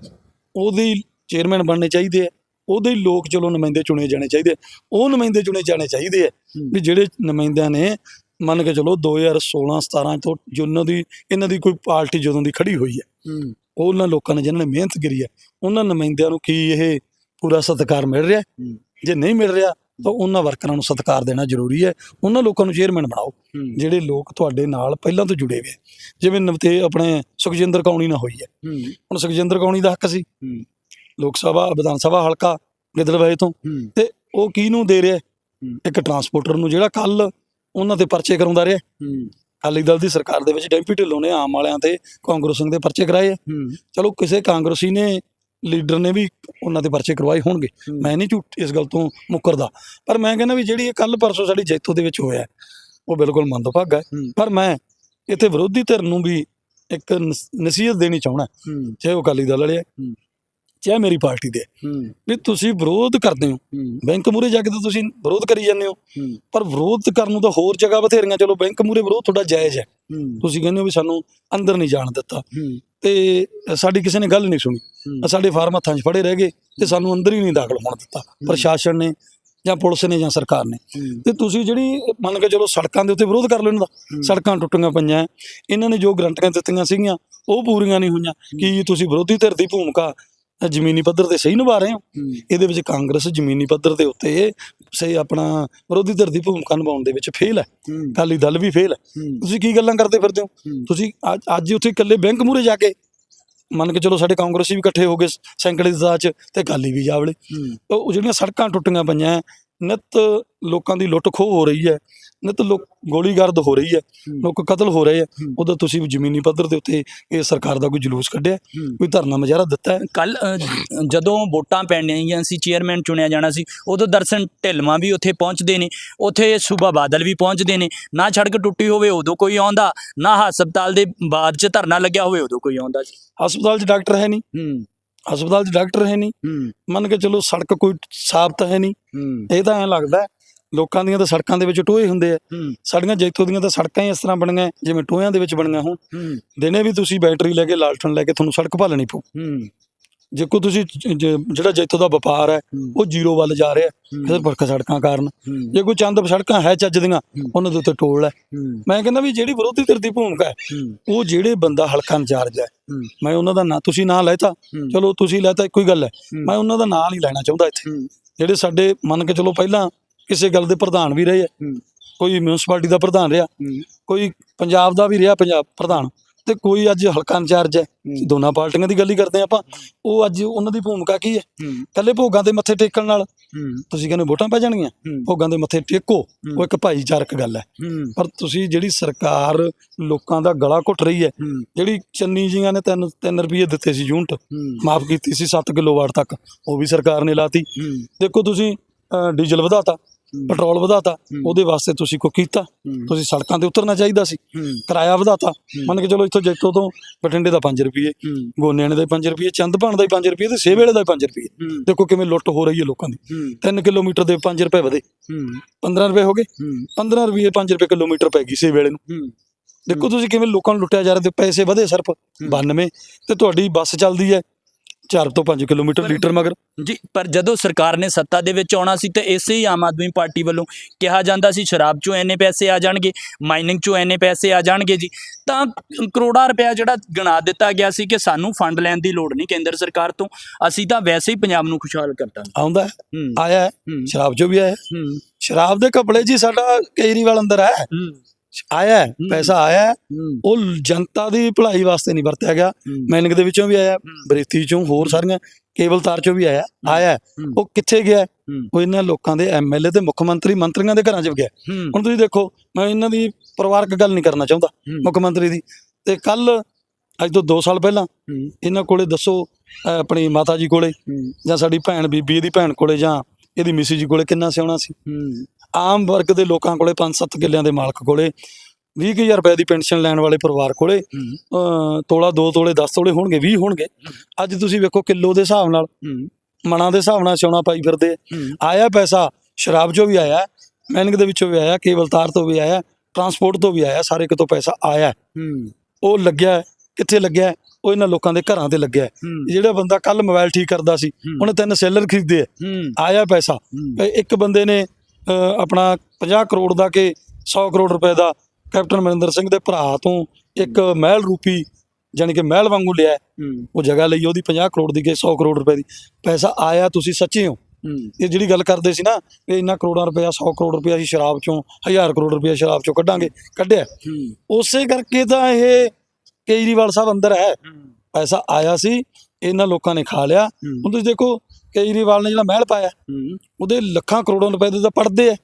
S1: ਉਹਦੇ ਚੇਅਰਮੈਨ ਬਣਨੇ ਚਾਹੀਦੇ ਆ ਉਹਦੇ ਲੋਕ ਚਲੋ ਨੁਮਾਇੰਦੇ ਚੁਣੇ ਜਾਣੇ ਚਾਹੀਦੇ। ਉਹ ਨੁਮਾਇੰਦੇ ਚੁਣੇ ਜਾਣੇ ਚਾਹੀਦੇ ਆ। ਵੀ ਜਿਹੜੇ ਨੁਮਾਇੰਦਿਆਂ ਨੇ ਮੰਨ ਕੇ ਚਲੋ 2016 17 ਤੋਂ ਜਿੰਨਾਂ ਦੀ ਇਹਨਾਂ ਦੀ ਕੋਈ ਪਾਰਟੀ ਜਦੋਂ ਦੀ ਖੜੀ ਹੋਈ ਹੈ
S2: ਹੂੰ।
S1: ਉਹਨਾਂ ਲੋਕਾਂ ਨੇ ਜਿਨ੍ਹਾਂ ਨੇ ਮਿਹਨਤ ਕਰੀ ਹੈ ਉਹਨਾਂ ਨੁਮਾਇੰਦਿਆਂ ਨੂੰ ਕੀ ਇਹ ਪੂਰਾ ਸਤਿਕਾਰ ਮਿਲ ਰਿਹਾ ਜੇ ਨਹੀਂ ਮਿਲ ਰਿਹਾ ਤਾਂ ਉਹਨਾਂ ਵਰਕਰਾਂ ਨੂੰ ਸਤਿਕਾਰ ਦੇਣਾ ਜ਼ਰੂਰੀ ਹੈ। ਉਹਨਾਂ ਲੋਕਾਂ ਨੂੰ ਚੇਅਰਮੈਨ ਬਣਾਓ ਜਿਹੜੇ ਲੋਕ ਤੁਹਾਡੇ ਨਾਲ ਪਹਿਲਾਂ ਤੋਂ ਜੁੜੇ ਹੋਏ ਜਿਵੇਂ ਨਵਤੇ ਆਪਣੇ ਸੁਖਜਿੰਦਰ ਕੌਣੀ ਨਾਲ ਹੋਈ ਹੈ। ਹੁਣ ਸੁਖਜਿੰਦਰ ਕੌਣੀ ਦਾ ਹੱਕ ਸੀ। ਲੋਕ ਸਭਾ ਵਿਧਾਨ ਸਭਾ ਹਲਕਾ ਗਿੱਦੜਬਾਹੇ ਤੋਂ। ਤੇ ਉਹ ਕਿਹਨੂੰ ਦੇ ਰਿਹਾ। ਇੱਕ ਟਰਾਂਸਪੋਰਟਰ ਨੂੰ ਜਿਹੜਾ ਕੱਲ ਉਹਨਾਂ ਤੇ ਪਰਚੇ ਕਰਾਉਂਦਾ ਰਿਹਾ।
S2: ਹੂੰ।
S1: ਅਕਾਲੀ ਦਲ ਦੀ ਸਰਕਾਰ ਦੇ ਵਿੱਚ ਡੈਂਪੀ ਢਿੱਲੋਂ ਨੇ ਆਮ ਵਾਲਿਆਂ ਤੇ ਕਾਂਗਰਸ ਸਿੰਘ ਦੇ ਪਰਚੇ ਕਰਾਏ ਆ।
S2: ਹੂੰ।
S1: ਚਲੋ ਕਿਸੇ ਕਾਂਗਰਸੀ ਨੇ ਲੀਡਰ ਨੇ ਵੀ ਉਹਨਾਂ ਦੇ ਪਰਚੇ ਕਰਵਾਏ ਹੋਣਗੇ।
S2: ਹੂੰ।
S1: ਮੈਂ ਨਹੀਂ ਝੂਠ ਇਸ ਗੱਲ ਤੋਂ ਮੁੱਕਰਦਾ। ਪਰ ਮੈਂ ਕਹਿੰਦਾ ਵੀ ਜਿਹੜੀ ਇਹ ਕੱਲ ਪਰਸੋਂ ਸਾਡੀ ਜੈਤੋ ਦੇ ਵਿੱਚ ਹੋਇਆ ਹੈ, ਉਹ ਬਿਲਕੁਲ ਮੰਦਭਾਗਾ ਹੈ।
S2: ਹੂੰ।
S1: ਪਰ ਮੈਂ ਇੱਥੇ ਵਿਰੋਧੀ ਧਿਰ ਨੂੰ ਵੀ ਇੱਕ ਨਸ- ਨਸੀਹਤ ਦੇਣੀ ਚਾਹਣਾ
S2: ਹੂੰ।
S1: ਚਾਹੇ ਉਹ ਅਕਾਲੀ ਦਲ ਵਾਲੇ ਆ।
S2: ਹੂੰ।
S1: ਚਾਹੇ ਮੇਰੀ ਪਾਰਟੀ ਦੇ। ਵੀ ਤੁਸੀਂ ਵਿਰੋਧ ਕਰਦੇ ਹੋ। ਬੈਂਕ ਮੂਰੇ ਜਾ ਕੇ ਤਾਂ ਤੁਸੀਂ ਵਿਰੋਧ ਕਰੀ ਜਾਂਦੇ ਹੋ। ਪਰ ਵਿਰੋਧ ਕਰਨ ਨੂੰ ਤਾਂ ਹੋਰ ਜਗ੍ਹਾ ਬਥੇਰੀਆਂ। ਚਲੋ ਬੈਂਕ ਮੂਰੇ ਵਿਰੋਧ ਤੁਹਾਡਾ ਜਾਇਜ਼ ਹੈ। ਤੁਸੀਂ ਕਹਿੰਦੇ ਹੋ ਵੀ ਸਾਨੂੰ ਅੰਦਰ ਨਹੀਂ ਜਾਣ ਦਿੱਤਾ। ਤੇ ਸਾਡੀ ਕਿਸੇ ਨੇ ਗੱਲ ਨਹੀਂ ਸੁਣੀ। ਸਾਡੇ ਫਾਰਮ ਹੱਥਾਂ 'ਚ ਫੜੇ ਰਹਿ ਗਏ ਤੇ ਸਾਨੂੰ ਅੰਦਰ ਹੀ ਨਹੀਂ ਦਾਖਲ ਹੋਣ ਦਿੱਤਾ। ਪ੍ਰਸ਼ਾਸਨ ਨੇ ਜਾਂ ਪੁਲਿਸ ਨੇ ਜਾਂ ਸਰਕਾਰ ਨੇ। ਤੇ ਤੁਸੀਂ ਜਿਹੜੀ ਮੰਨ ਕੇ ਚਲੋ ਸੜਕਾਂ ਦੇ ਉੱਤੇ ਵਿਰੋਧ ਕਰ ਲਓ ਇਹਨਾਂ ਦਾ। ਸੜਕਾਂ ਟੁੱਟੀਆਂ ਪਈਆਂ। ਇਹਨਾਂ ਨੇ ਜੋ ਗਰੰਟੀਆਂ ਦਿੱਤੀਆਂ ਸੀਗੀਆਂ ਉਹ ਪੂਰੀਆਂ ਨਹੀਂ ਹੋਈਆਂ। ਕੀ ਤੁਸੀਂ ਵਿਰੋਧੀ ਧਿਰ ਦੀ ਭੂਮਿਕਾ ਜ਼ਮੀਨੀ ਪੱਧਰ ਤੇ ਸਹੀ ਨਿਭਾ ਰਹੇ ਹੋ। ਇਹਦੇ ਵਿੱਚ ਕਾਂਗਰਸ ਜ਼ਮੀਨੀ ਪੱਧਰ ਦੇ ਉੱਤੇ ਸਹੀ ਆਪਣਾ ਵਿਰੋਧੀ ਧਿਰ ਦੀ ਭੂਮਿਕਾ ਨਿਭਾਉਣ ਦੇ ਵਿੱਚ ਫੇਲ ਹੈ। ਅਕਾਲੀ ਦਲ ਵੀ ਫੇਲ ਹੈ। ਤੁਸੀਂ ਕੀ ਗੱਲਾਂ ਕਰਦੇ ਫਿਰਦੇ ਹੋ? ਤੁਸੀਂ ਅੱਜ ਉੱਥੇ ਇਕੱਲੇ ਬੈਂਕ ਮੂਰੇ ਜਾ ਕੇ ਮੰਨ ਕੇ ਚਲੋ ਸਾਡੇ ਕਾਂਗਰਸੀ ਵੀ ਇਕੱਠੇ ਹੋ ਗਏ ਸੈਂਕੜੇ ਦੀ ਦਾਚ ਤੇ ਅਕਾਲੀ ਵੀ ਜਾਵਲੇ ਉਹ ਜਿਹੜੀਆਂ ਸੜਕਾਂ ਟੁੱਟੀਆਂ ਪਈਆਂ ਨਿੱਤ ਲੋਕਾਂ ਦੀ ਲੁੱਟ ਖੋਹ ਹੋ ਰਹੀ ਹੈ। ਨਿੱਤ ਲੋਕ ਗੋਲੀਗਰਦ ਹੋ ਰਹੀ ਹੈ। ਲੋਕ ਕਤਲ ਹੋ ਰਹੇ ਆ
S2: ਹੂੰ।
S1: ਉਦੋਂ ਤੁਸੀਂ ਜ਼ਮੀਨੀ ਪੱਧਰ ਦੇ ਉੱਤੇ ਇਹ ਸਰਕਾਰ ਦਾ ਕੋਈ ਜਲੂਸ ਕੱਢਿਆ? ਕੋਈ ਧਰਨਾ ਮੁਜ਼ਾਹਰਾ ਦਿੱਤਾ ਹੈ?
S2: ਕੱਲ ਜਦੋਂ ਵੋਟਾਂ ਪੈਣੀਆਂ ਸੀ ਚੇਅਰਮੈਨ ਚੁਣਿਆ ਜਾਣਾ ਸੀ ਉਦੋਂ ਦਰਸ਼ਨ ਢਿਲਵਾਂ ਵੀ ਉੱਥੇ ਪਹੁੰਚਦੇ ਨੇ ਉੱਥੇ ਸੂਬਾ ਬਾਦਲ ਵੀ ਪਹੁੰਚਦੇ ਨੇ। ਨਾ ਸੜਕ ਟੁੱਟੀ ਹੋਵੇ ਉਦੋਂ ਕੋਈ ਆਉਂਦਾ ਨਾ ਹਸਪਤਾਲ ਦੇ ਬਾਅਦ 'ਚ ਧਰਨਾ ਲੱਗਿਆ ਹੋਵੇ ਉਦੋਂ ਕੋਈ ਆਉਂਦਾ ਜੀ
S1: ਹਸਪਤਾਲ 'ਚ ਡਾਕਟਰ ਹੈ ਨਹੀਂ। ਹਸਪਤਾਲ 'ਚ ਡਾਕਟਰ ਹੈ ਨਹੀਂ। ਮੰਨ ਕੇ ਚਲੋ ਸੜਕ ਕੋਈ ਸਾਬਤ ਹੈ ਨਹੀਂ। ਇਹ ਤਾਂ ਐਂ ਲੱਗਦਾ ਲੋਕਾਂ ਦੀਆਂ ਤਾਂ ਸੜਕਾਂ ਦੇ ਵਿੱਚ ਟੋਏ ਹੁੰਦੇ ਆ। ਸਾਡੀਆਂ ਜੈਤੋ ਦੀਆਂ ਤਾਂ ਸੜਕਾਂ ਹੀ ਇਸ ਤਰ੍ਹਾਂ ਬਣੀਆਂ ਜਿਵੇਂ ਟੋਇਆਂ ਦੇ ਵਿੱਚ ਬਣੀਆਂ ਹੋਣ। ਦਿਨੇ ਵੀ ਤੁਸੀਂ ਬੈਟਰੀ ਲੈ ਕੇ ਲਾਲਟਨ ਲੈ ਕੇ ਤੁਹਾਨੂੰ ਸੜਕ ਭਾਲਣੀ ਪਊ। ਜੇ ਕੋਈ ਤੁਸੀਂ ਜਿਹੜਾ ਜੈਤੋ ਦਾ ਵਪਾਰ ਹੈ। ਉਹ ਜ਼ੀਰੋ ਵੱਲ ਜਾ ਰਿਹਾ
S2: ਹੂੰ।
S1: ਕਿਸੇ ਪਰਖ ਸੜਕਾਂ ਕਾਰਨ। ਜੇ ਕੋਈ ਚੰਦ ਸੜਕਾਂ ਹੈ ਚੱਜ ਦੀਆਂ। ਉਹਨਾਂ ਦੇ ਉੱਤੇ ਟੋਲ ਹੈ। ਮੈਂ ਕਹਿੰਦਾ ਵੀ ਜਿਹੜੀ ਵਿਰੋਧੀ ਧਿਰ ਦੀ ਭੂਮਿਕਾ ਹੈ ਉਹ ਜਿਹੜੇ ਬੰਦਾ ਹਲਕਾ ਇੰਚਾਰਜ ਹੈ ਮੈਂ ਉਹਨਾਂ ਦਾ ਨਾਂ ਤੁਸੀਂ ਨਾਂ ਲੈਤਾ। ਚਲੋ ਤੁਸੀਂ ਲੈਤਾ ਇੱਕੋ ਹੀ ਗੱਲ ਹੈ। ਮੈਂ ਉਹਨਾਂ ਦਾ ਨਾਂ ਨਹੀਂ ਲੈਣਾ ਚਾਹੁੰਦਾ ਇੱਥੇ। ਜਿਹੜੇ ਸਾਡੇ ਮੰਨ ਕੇ ਚਲੋ ਪਹਿਲਾਂ ਕਿਸੇ ਗੱਲ ਦੇ ਪ੍ਰਧਾਨ ਵੀ ਰਹੇ ਆ। ਕੋਈ ਮਿਊਨਿਸਪੈਲਿਟੀ ਦਾ ਪ੍ਰਧਾਨ ਰਿਹਾ। ਕੋਈ ਪੰਜਾਬ ਦਾ ਵੀ ਰਿਹਾ ਪੰਜਾਬ ਪ੍ਰਧਾਨ। ਤੇ ਕੋਈ ਅੱਜ ਹਲਕਾ ਇੰਚਾਰਜ ਹੈ। ਦੋਨਾਂ ਪਾਰਟੀਆਂ ਦੀ ਗੱਲ ਹੀ ਕਰਦੇ ਆਪਾਂ। ਉਹ ਅੱਜ ਉਹਨਾਂ ਦੀ ਭੂਮਿਕਾ ਕੀ ਹੈ? ਕੱਲੇ ਭੋਗਾਂ ਦੇ ਮੱਥੇ ਟੇਕਣ ਨਾਲ। ਤੁਸੀਂ ਕਹਿੰਦੇ ਵੋਟਾਂ ਪੈ ਜਾਣਗੀਆਂ। ਭੋਗਾਂ ਦੇ ਮੱਥੇ ਟੇਕੋ। ਉਹ ਇੱਕ ਭਾਈਚਾਰਕ ਗੱਲ ਹੈ। ਪਰ ਤੁਸੀਂ ਜਿਹੜੀ ਸਰਕਾਰ ਲੋਕਾਂ ਦਾ ਗਲਾ ਘੁੱਟ ਰਹੀ ਹੈ। ਜਿਹੜੀ ਚੰਨੀ ਜੀਆਂ ਨੇ 3 3 ਰੁਪਏ ਦਿੱਤੇ ਸੀ ਯੂਨਿਟ। ਮਾਫ ਕੀਤੀ ਸੀ 7 ਕਿਲੋਵਾਟ ਤੱਕ। ਉਹ ਵੀ ਸਰਕਾਰ ਨੇ ਲਾਤੀ। ਦੇਖੋ ਤੁਸੀਂ ਡੀਜ਼ਲ ਵਧਾਤਾ। ਪੈਟਰੋਲ ਵਧਾਤਾ ਉਹਦੇ ਵਾਸਤੇ ਤੁਸੀਂ ਕੋ ਕੀਤਾ? ਤੁਸੀਂ ਸੜਕਾਂ ਤੇ ਉਤਰਨਾ ਚਾਹੀਦਾ ਸੀ। ਕਿਰਾਇਆ ਵਧਾਤਾ। ਮੰਨ ਕੇ ਚਲੋ ਇੱਥੋਂ ਜੈਤੋ ਤੋਂ ਬਠਿੰਡੇ ਦਾ 5 ਰੁਪਏ ਗੋਨਿਆਣੇ ਦਾ 5 ਰੁਪਏ ਚੰਦਪਾਣ ਦਾ 5 ਰੁਪਏ ਤੇ ਸੇਵੇਲੇ ਦਾ 5 ਰੁਪਏ। ਦੇਖੋ ਕਿਵੇਂ ਲੁੱਟ ਹੋ ਰਹੀ ਹੈ ਲੋਕਾਂ ਦੀ। 3 ਕਿਲੋਮੀਟਰ ਦੇ 5 ਰੁਪਏ ਵਧੇ। 15 ਰੁਪਏ ਹੋ ਗਏ। 15 ਰੁਪਏ 5 ਰੁਪਏ ਕਿਲੋਮੀਟਰ ਪੈ ਗਈ ਸੇਵੇਲੇ ਨੂੰ। ਦੇਖੋ ਤੁਸੀਂ ਕਿਵੇਂ ਲੋਕਾਂ ਨੂੰ ਲੁੱਟਿਆ ਜਾ ਰਿਹਾ ਤੇ ਪੈਸੇ ਵਧੇ ਸਿਰਫ 92 ਤੇ ਤੁਹਾਡੀ ਬੱਸ ਚੱਲਦੀ ਹੈ। 4 ਤੋਂ 5 ਕਿਲੋਮੀਟਰ ਲੀਟਰ ਮਗਰ।
S2: ਜੀ ਪਰ ਜਦੋਂ ਸਰਕਾਰ ਨੇ ਸੱਤਾ ਦੇ ਵਿੱਚ ਆਉਣਾ ਸੀ ਤੇ ਇਸੇ ਹੀ ਆਮ ਆਦਮੀ ਪਾਰਟੀ ਵੱਲੋਂ ਕਿਹਾ ਜਾਂਦਾ ਸੀ ਸ਼ਰਾਬ ਚੋਂ ਇੰਨੇ ਪੈਸੇ ਆ ਜਾਣਗੇ ਮਾਈਨਿੰਗ ਚੋਂ ਇੰਨੇ ਪੈਸੇ ਆ ਜਾਣਗੇ ਜੀ। ਤਾਂ ਕਰੋੜਾਂ ਰੁਪਇਆ ਜਿਹੜਾ ਗਿਣਾ ਦਿੱਤਾ ਗਿਆ ਸੀ ਕਿ ਸਾਨੂੰ ਫੰਡ ਲੈਣ ਦੀ ਲੋੜ ਨਹੀਂ ਕੇਂਦਰ ਸਰਕਾਰ ਤੋਂ ਅਸੀਂ ਤਾਂ ਵੈਸੇ ਹੀ ਪੰਜਾਬ ਨੂੰ ਖੁਸ਼ਹਾਲ ਕਰਤਾ।
S1: ਆਉਂਦਾ ਆਇਆ ਸ਼ਰਾਬ ਚੋਂ ਵੀ ਆਇਆ ਸ਼ਰਾਬ ਦੇ ਕਪੜੇ ਜੀ ਸਾਡਾ ਕੇਜਰੀਵਾਲ ਅੰਦਰ ਹੂੰ। ਆਇਆ ਹੈ, ਪੈਸਾ ਆਇਆ ਹੈ,
S2: ਹੂੰ।
S1: ਉਹ ਜਨਤਾ ਦੀ ਭਲਾਈ ਵਾਸਤੇ ਨਹੀਂ ਵਰਤਿਆ ਗਿਆ। ਮੈਨਿੰਗ ਦੇ ਵਿੱਚੋਂ ਵੀ ਆਇਆ ਬਰੇਤੀ ਚੋਂ ਹੋਰ ਸਾਰੀਆਂ ਕੇਬਲ ਤਾਰ ਚੋਂ ਵੀ ਆਇਆ ਆਇਆ ਹੈ।
S2: ਹੂੰ।
S1: ਉਹ ਕਿੱਥੇ ਗਿਆ
S2: ਹੂੰ।
S1: ਉਹ ਇਹਨਾਂ ਲੋਕਾਂ ਦੇ ਐਮਐਲਏ ਤੇ ਮੁੱਖ ਮੰਤਰੀ ਮੰਤਰੀਆਂ ਦੇ ਘਰਾਂ 'ਚ ਗਿਆ
S2: ਹੂੰ।
S1: ਹੁਣ ਤੁਸੀਂ ਦੇਖੋ ਮੈਂ ਇਹਨਾਂ ਦੀ ਪਰਿਵਾਰਕ ਗੱਲ ਨਹੀਂ ਕਰਨਾ ਚਾਹੁੰਦਾ। ਮੁੱਖ ਮੰਤਰੀ ਦੀ। ਤੇ ਕੱਲ ਅੱਜ ਤੋਂ 2 ਸਾਲ ਪਹਿਲਾਂ
S2: ਹੂੰ।
S1: ਇਹਨਾਂ ਕੋਲੇ ਦੱਸੋ ਅਹ ਆਪਣੀ ਮਾਤਾ ਜੀ ਕੋਲੇ
S2: ਹੂੰ।
S1: ਜਾਂ ਸਾਡੀ ਭੈਣ ਬੀਬੀ ਇਹਦੀ ਭੈਣ ਕੋਲੇ ਜਾਂ ਇਹਦੀ ਮਿਸੀ ਜੀ ਕੋਲੇ ਕਿੰਨਾ ਸਿਆਉਣਾ ਸੀ?
S2: ਹੂੰ।
S1: ਆਮ ਵਰਗ ਦੇ ਲੋਕਾਂ ਕੋਲੇ 5-7 ਕਿੱਲਿਆਂ ਦੇ ਮਾਲਕ ਕੋਲੇ 20000 ਰੁਪਏ ਦੀ ਪੈਨਸ਼ਨ ਲੈਣ ਵਾਲੇ ਪਰਿਵਾਰ ਕੋਲੇ ਤੋਲਾ 2 ਤੋਲੇ 10 ਤੋਲੇ ਹੋਣਗੇ 20 ਹੋਣਗੇ। ਅੱਜ ਤੁਸੀਂ ਵੇਖੋ ਕਿਲੋ ਦੇ ਹਿਸਾਬ ਨਾਲ ਮਣਾ ਦੇ ਹਿਸਾਬ ਨਾਲ ਸਿਉਣਾ ਪਾਈ ਫਿਰਦੇ। ਆਇਆ ਪੈਸਾ ਸ਼ਰਾਬ ਚੋਂ ਵੀ ਆਇਆ ਮੈਨਿੰਗ ਦੇ ਵਿੱਚੋਂ ਵੀ ਆਇਆ ਕੇਬਲ ਤਾਰ ਤੋਂ ਵੀ ਆਇਆ ਟਰਾਂਸਪੋਰਟ ਤੋਂ ਵੀ ਆਇਆ ਸਾਰੇ ਕਿਤੋਂ ਪੈਸਾ ਆਇਆ। ਉਹ ਲੱਗਿਆ। ਕਿੱਥੇ ਲੱਗਿਆ? ਉਹ ਇਹਨਾਂ ਲੋਕਾਂ ਦੇ ਘਰਾਂ ਤੇ ਲੱਗਿਆ। ਜਿਹੜਾ ਬੰਦਾ ਕੱਲ ਮੋਬਾਈਲ ਠੀਕ ਕਰਦਾ ਸੀ। ਉਹਨੇ ਤਿੰਨ ਸੈਲਰ ਖਰੀਦੇ ਆਇਆ ਪੈਸਾ। ਇੱਕ ਬੰਦੇ ਨੇ ਆਪਣਾ 50 ਕਰੋੜ ਦਾ ਕਿ 100 ਕਰੋੜ ਰੁਪਏ ਦਾ ਕੈਪਟਨ ਅਮਰਿੰਦਰ ਸਿੰਘ ਦੇ ਭਰਾ ਤੋਂ ਇੱਕ ਮਹਿਲ ਰੂਪੀ ਜਾਣੀ ਕਿ ਮਹਿਲ ਵਾਂਗੂ ਲਿਆ ਉਹ ਜਗ੍ਹਾ ਲਈ ਉਹਦੀ 50 ਕਰੋੜ ਦੀ ਕਿ 100 ਕਰੋੜ ਰੁਪਏ ਦੀ। ਪੈਸਾ ਆਇਆ ਤੁਸੀਂ ਸੱਚੇ ਹੋ। ਇਹ ਜਿਹੜੀ ਗੱਲ ਕਰਦੇ ਸੀ ਨਾ ਵੀ ਇੰਨਾ ਕਰੋੜਾਂ ਰੁਪਇਆ 100 ਕਰੋੜ ਰੁਪਇਆ ਅਸੀਂ ਸ਼ਰਾਬ ਚੋਂ 1000 ਕਰੋੜ ਰੁਪਇਆ ਸ਼ਰਾਬ ਚੋਂ ਕੱਢਾਂਗੇ ਕੱਢਿਆ। ਉਸੇ ਕਰਕੇ ਤਾਂ ਇਹ ਕੇਜਰੀਵਾਲ ਸਾਹਿਬ ਅੰਦਰ ਹੈ। ਪੈਸਾ ਆਇਆ ਸੀ ਇਹਨਾਂ ਲੋਕਾਂ ਨੇ ਖਾ ਲਿਆ। ਹੁਣ ਤੁਸੀਂ ਦੇਖੋ ਕੇਜਰੀਵਾਲ ਨੇ ਜਿਹੜਾ ਮਹਿਲ ਪਾਇਆ ਉਹਦੇ ਲੱਖਾਂ ਕਰੋੜਾਂ ਰੁਪਏ ਦੇ ਤਾਂ ਪੜਦੇ ਆ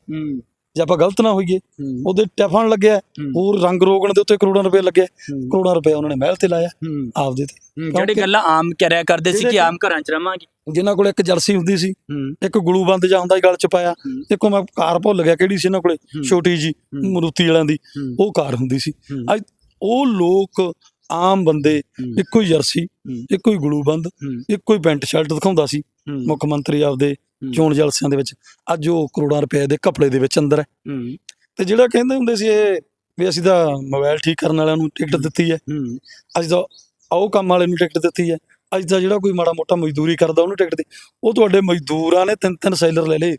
S1: ਜੇ ਆਪਾਂ ਗਲਤ ਨਾ ਹੋਈਏ ਉਹਦੇ ਟੈਫਨ ਲੱਗਿਆ। ਹੋਰ ਰੰਗ ਰੋਗਣ ਦੇ ਉੱਤੇ ਕਰੋੜਾਂ ਰੁਪਏ ਲੱਗੇ
S2: ਹੂੰ।
S1: ਕਰੋੜਾਂ ਰੁਪਏ ਉਹਨਾਂ ਨੇ ਮਹਿਲ ਤੇ ਲਾਇਆ ਆਪਦੇ ਤੇ
S2: ਜਿਹੜੇ ਗੱਲਾਂ ਆਮ ਕਰਿਆ ਕਰਦੇ ਸੀ ਕਿ ਆਮ ਘਰਾਂ 'ਚ ਰਵਾਂਗੇ
S1: ਜਿਨ੍ਹਾਂ ਕੋਲ ਇੱਕ ਜਰਸੀ ਹੁੰਦੀ ਸੀ ਇੱਕ ਗਲੂਬੰਦ ਜਾਂ ਹੁੰਦਾ ਸੀ ਗਲ ਚ ਪਾਇਆ। ਦੇਖੋ ਮੈਂ ਕਾਰ ਭੁੱਲ ਗਿਆ ਕਿਹੜੀ ਸੀ ਇਹਨਾਂ ਕੋਲੇ। ਛੋਟੀ ਜੀ। ਮਰੂਤੀ ਵਾਲਿਆਂ ਦੀ। ਉਹ ਕਾਰ ਹੁੰਦੀ ਸੀ। ਅੱਜ ਉਹ ਲੋਕ ਆਮ ਬੰਦੇ। ਇੱਕੋ ਹੀ ਜਰਸੀ। ਇੱਕੋ ਹੀ ਗਲੂਬੰਦ। ਇੱਕੋ ਹੀ ਪੈਂਟ ਸ਼ਰਟ ਦਿਖਾਉਂਦਾ ਸੀ। ਮੁੱਖ ਮੰਤਰੀ ਆਪਦੇ। ਚੋਣ ਜਲਸਿਆਂ ਦੇ ਵਿੱਚ ਅੱਜ ਉਹ ਕਰੋੜਾਂ ਰੁਪਏ ਦੇ ਕੱਪੜੇ ਦੇ ਵਿੱਚ ਅੰਦਰ ਹੈ ਤੇ ਜਿਹੜਾ ਕਹਿੰਦੇ ਹੁੰਦੇ ਸੀ ਇਹ ਵੀ ਅਸੀਂ ਤਾਂ ਮੋਬਾਈਲ ਠੀਕ ਕਰਨ ਵਾਲਿਆਂ ਨੂੰ ਟਿਕਟ ਦਿੱਤੀ
S2: ਹੈ
S1: ਅੱਜ ਤਾਂ ਆਓ ਕੰਮ ਵਾਲੇ ਨੂੰ ਟਿਕਟ ਦਿੱਤੀ ਹੈ ਅੱਜ ਤਾਂ ਜਿਹੜਾ ਕੋਈ ਮਾੜਾ ਮੋਟਾ ਮਜ਼ਦੂਰੀ ਕਰਦਾ ਉਹਨੂੰ ਟਿਕਟ ਦੇ ਉਹ ਤੁਹਾਡੇ ਮਜ਼ਦੂਰਾਂ ਨੇ ਤਿੰਨ ਤਿੰਨ ਸੈਲਰ ਲੈ ਲਏ